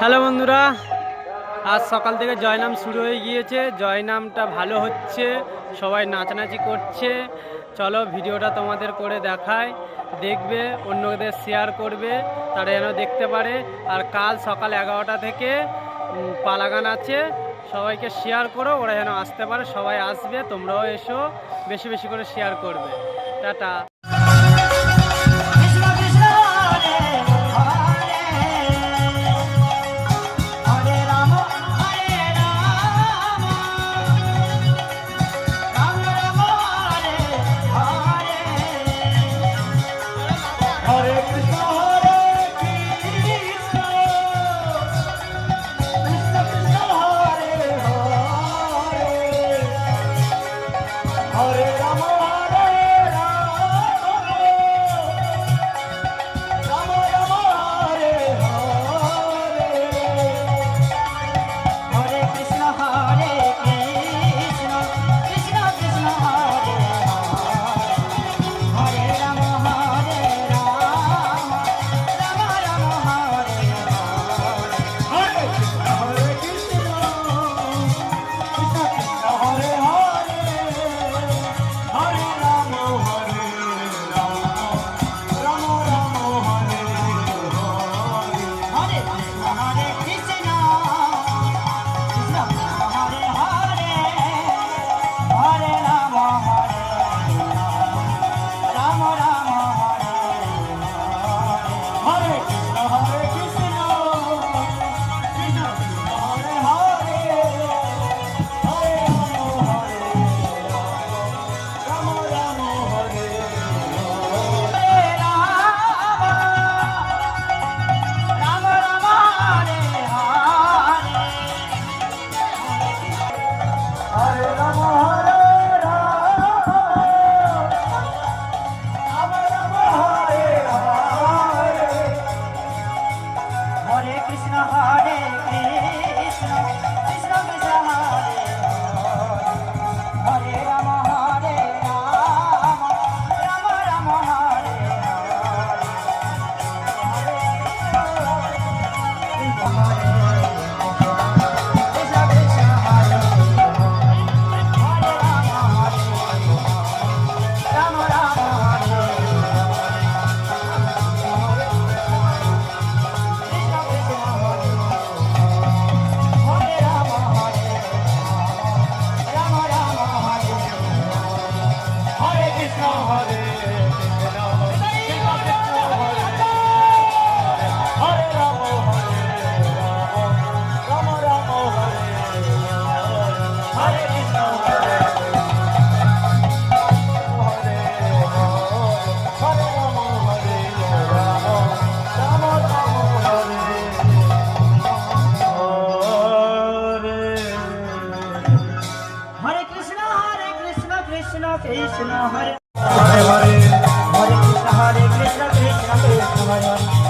Hello বন্ধুরা, আজ সকাল থেকে জয়নাম শুরু হয়ে গিয়েছে। জয়নামটা ভালো হচ্ছে, সবাই নাচানাচি করছে। চলো ভিডিওটা তোমাদের করে দেখায়, দেখবে, অন্যদের শেয়ার করবে, তারা যেন দেখতে পারে। আর কাল সকাল এগারোটা থেকে পালাগান আছে। সবাইকে শেয়ার করো, ওরা যেন আসতে পারে, সবাই আসবে, তোমরাও এসো, বেশি বেশি করে শেয়ার করবে। টাটা। Hare Rama Bye-bye.